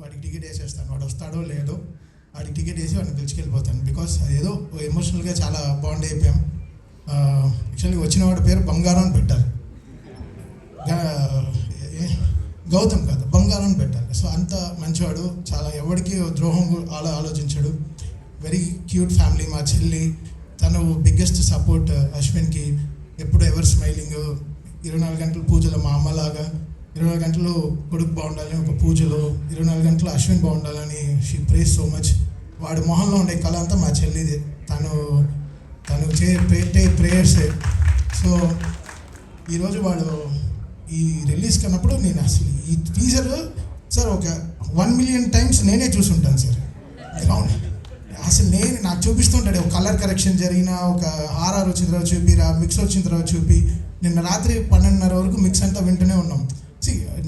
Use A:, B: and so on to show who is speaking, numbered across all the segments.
A: వాడికి టికెట్ వేసేస్తాను. వాడు వస్తాడో లేదో వాడికి టికెట్ వేసి వాడిని పిలుచుకెళ్ళిపోతాను. బికాస్ ఏదో ఎమోషనల్గా చాలా బాండ్ అయిపోయాం. యాక్చువల్లీ వచ్చిన వాడి పేరు బంగారం అని పెట్టాలి. గౌతమ్ కాదు బంగారం అని పెట్టాలి. సో అంత మంచివాడు చాలా ఎవరికి ద్రోహం అలా ఆలోచించాడు. వెరీ క్యూట్ ఫ్యామిలీ మా చెల్లి తను బిగ్గెస్ట్ సపోర్ట్ అశ్విన్కి. ఎప్పుడు ఎవరు స్మైలింగ్ ఇరవై నాలుగు గంటలు పూజలు మా అమ్మలాగా ఇరవై నాలుగు గంటలు కొడుకు బాగుండాలని ఒక పూజలో ఇరవై నాలుగు గంటలు అశ్విన్ బాగుండాలని షీ ప్రేస్ సో మచ్ వాడి మొహంలో ఉండే కళ అంతా మా చెల్లిది. తను తను చే పెట్టే ప్రేయర్సే సో ఈరోజు వాడు ఈ రిలీజ్ కన్నప్పుడు నేను అసలు ఈ టీజర్ సార్ ఒక వన్ మిలియన్ టైమ్స్ నేనే చూసుంటాను సార్ అవును. అసలు నేను నాకు చూపిస్తుంటాడు ఒక కలర్ కరెక్షన్ జరిగిన ఒక ఆర్ఆర్ వచ్చిన తర్వాత చూపిరా మిక్స్ వచ్చిన తర్వాత చూపి నిన్న రాత్రి పన్నెండున్నర వరకు మిక్స్ అంతా వింటూనే ఉన్నాం.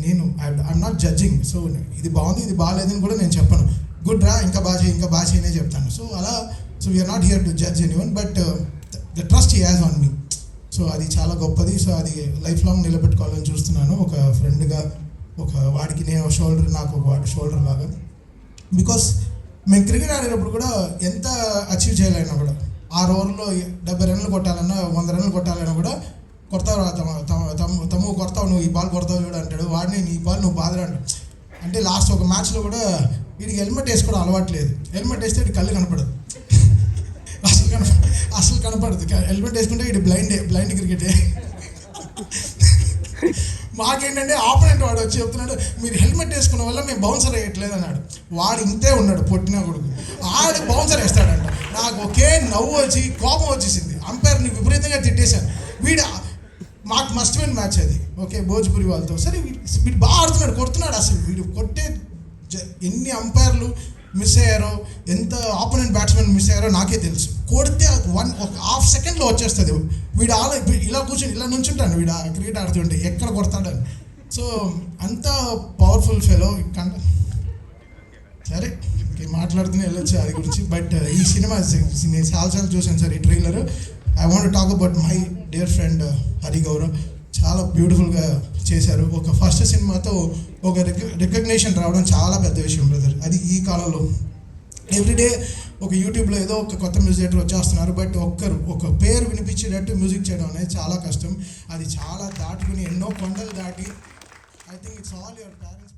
A: నేను ఐఎమ్ నాట్ జడ్జింగ్ సో ఇది బాగుంది ఇది బాగాలేదని కూడా నేను చెప్పను. గుడ్ రా ఇంకా బాగా చేయి ఇంకా బాగా చేయనే చెప్తాను. సో అలా so we're not here to judge anyone but the trust as on me so అది చాలా గొప్పది. సో అది లైఫ్ లాంగ్ నిలబెట్టుకోవాలని చూస్తున్నాను. ఒక ఫ్రెండ్గా ఒక వాడికి నేను షోల్డర్ నాకు ఒక వాడి షోల్డర్ లాగా. బికాస్ మేము క్రికెట్ ఆడేటప్పుడు కూడా ఎంత అచీవ్ చేయాలన్నా కూడా. ఆరు ఓవర్లో డెబ్బై రన్లు కొట్టాలన్నా వంద రన్లు కొట్టాలన్నా కూడా కొడతావు తమ తమ- తమ్ము తమ్ము కొడతావు నువ్వు ఈ బాల్ కొడతావు చూడు అంటాడు. వాడిని నీ బాల్ నువ్వు బాధరా అంటాడు. అంటే లాస్ట్ ఒక మ్యాచ్లో కూడా వీడికి హెల్మెట్ వేసుకోవడం అలవాటు లేదు. హెల్మెట్ వేస్తే వీడి కళ్ళు కనపడదు. అసలు కనప అసలు కనపడదు. హెల్మెట్ వేసుకుంటే వీడి బ్లైండ్ బ్లైండ్ క్రికెటే మాకేంటంటే ఆపోనెంట్ వాడు వచ్చి చెప్తున్నాడు మీరు హెల్మెట్ వేసుకున్న వల్ల మేము బౌన్సర్ వేయట్లేదు అన్నాడు. వాడు ఇంతే ఉన్నాడు పొట్టిన కొడుకు. ఆడు బౌన్సర్ వేస్తాడంట. నాకు ఒకే నవ్వు వచ్చి కోపం వచ్చేసింది. అంపైర్ని విపరీతంగా తిట్టేశాను. వీడు మస్ట్ విన్ మ్యాచ్ అది. ఓకే భోజ్పురి వాళ్ళతో. సరే వీడు బాగా ఆడుతున్నాడు కొడుతున్నాడు అసలు. వీడు కొట్టే జ- ఎన్ని అంపైర్లు మిస్ అయ్యారో ఎంత ఆపోనెంట్ బ్యాట్స్మెన్ మిస్ అయ్యారో నాకే తెలుసు. కొడితే వన్ ఒక హాఫ్ సెకండ్లో వచ్చేస్తుంది. వీడు ఆలో ఇలా కూర్చొని ఇలా నుంచుంటాను. వీడు క్రికెట్ ఆడుతుంటే ఎక్కడ కొడతాడని. సో అంత పవర్ఫుల్ ఫెలో కంట సరే ఇంకే మాట్లాడుతూనే వెళ్ళొచ్చు అది గురించి. బట్ ఈ సినిమా నేను చాలాసార్లు చూశాను సార్ ఈ trailer I want talk about my dear friend Hari Gaurav చాలా బ్యూటిఫుల్గా చేశారు. ఒక ఫస్ట్ సినిమాతో ఒక రికగ్నేషన్ రావడం చాలా పెద్ద విషయం బ్రదర్ అది ఈ కాలంలో. ఎవ్రీడే ఒక యూట్యూబ్లో ఏదో ఒక కొత్త మ్యూజిక్ డైరెక్టర్ వచ్చేస్తున్నారు బట్ ఒక్కరు ఒక పేరు వినిపించేటట్టు మ్యూజిక్ చేయడం అనేది చాలా కష్టం. అది చాలా దాటుకుని ఎన్నో కొండలు దాటి I think it's all your parents